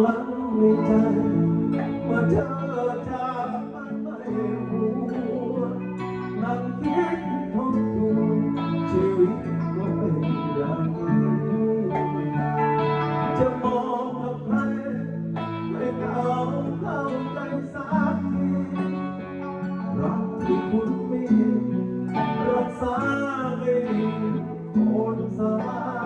หวังในใจเมื่อเธอจากไปหัวนั่งคิดทบทวนชีวิตก็เป็นอย่างนี้จะมองกับใครไม่เอาเข้าใจสักทีรักที่คุณมีรักษาไม่ดีคนสลาย